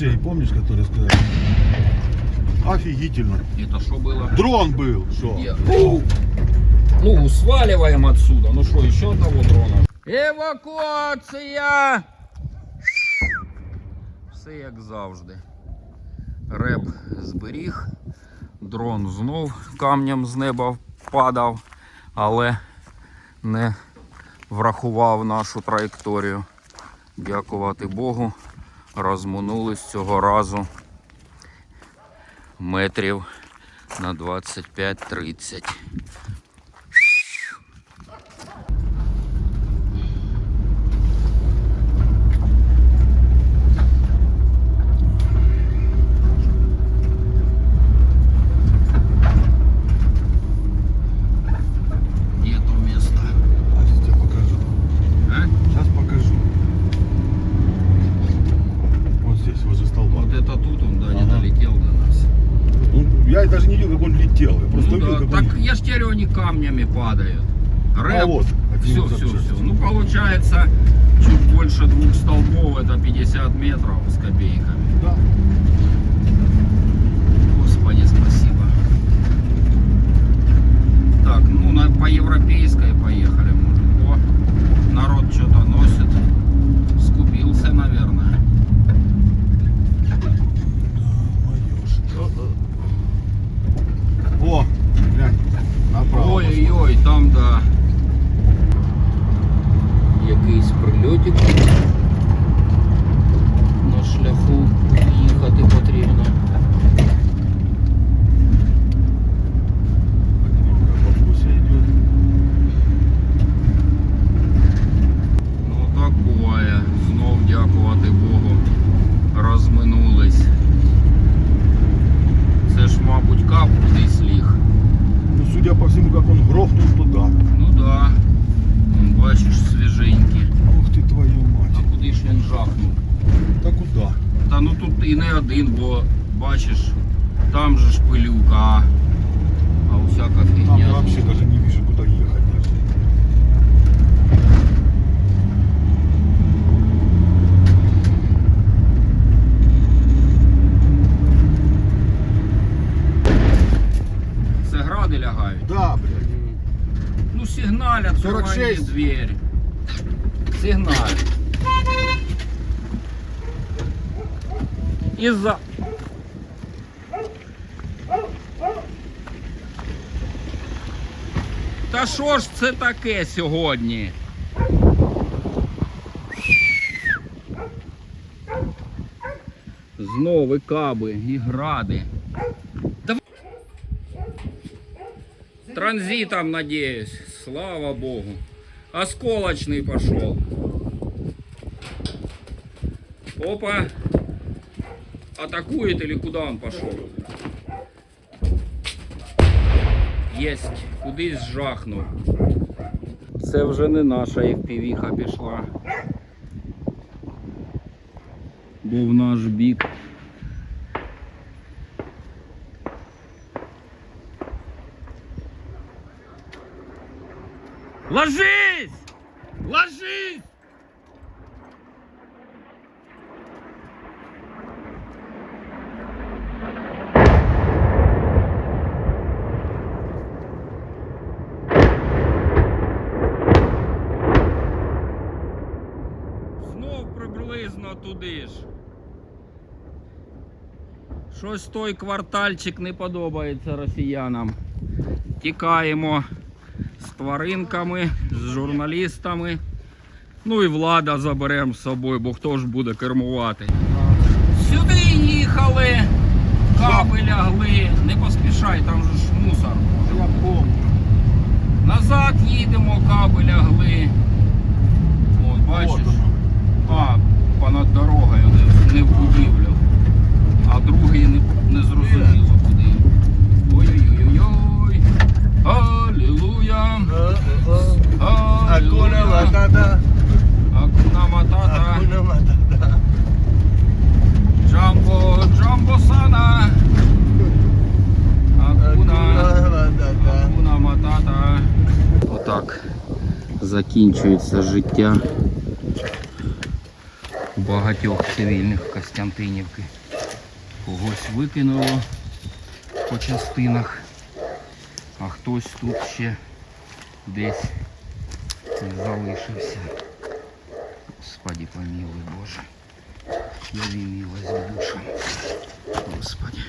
алкашей, помнишь, которые сказали? Офигительно. Это что было? Дрон был, что? Где? Фу. Ну, сваливаем отсюда. Ну что, еще одного дрона. Евакуація! Все як завжди. Реп зберіг. Дрон знов камнем з неба падав, але не врахував нашу траєкторію. Дякувати Богу. Розминулись цього разу метрів на 25-30. Я просто Ну да, как так я ж теперь они камнями падают. Рэп, А вот, все, все, все. Ну получается чуть больше двух столбов, это 50 метров с копейками. Да. Якийсь прильотик на шляху їхати потрібно. Бабуся идет. Ну такое. Знов дякувати Богу. Розминулись. Це ж, мабуть, кап кудись ліг. Ну, судя по всему, как он грохнул туда. Ну да. Вон, бачиш, свіженький. Ух ты, твою мать. А куди ж він жахнув? Да куда? Та ну тут і не один, бо бачиш, там же ж пилюка, а, усяка Там фігня. я вообще даже не вижу, куда ехать даже. Це гради лягають. Да, блядь. Ну сигналят, открывай 46. дверь. Сигналь. Из-за... Та що ж це таке сьогодні? Знову каби і гради. Транзитом, надеюсь. Слава богу. Осколочный пошел. Опа. Атакует или куда он пошел? Єсть, кудись жахнув. Це вже не наша FPV-ха пішла. Бо в наш бік. Ложись! Ложись! Туди ж. Щось той квартальчик не подобається росіянам. Тікаємо з тваринками, з журналістами. Ну і влада заберемо з собою, бо хто ж буде кермувати. Сюди їхали, капи лягли, не поспішай, там же ж мусор. Назад їдемо, каби лягли. Закінчується життя багатьох цивільних Костянтинівки. Когось викинуло по частинах, а хтось тут ще десь залишився. Господи, помилуй Боже. Яви милость душам. Господи.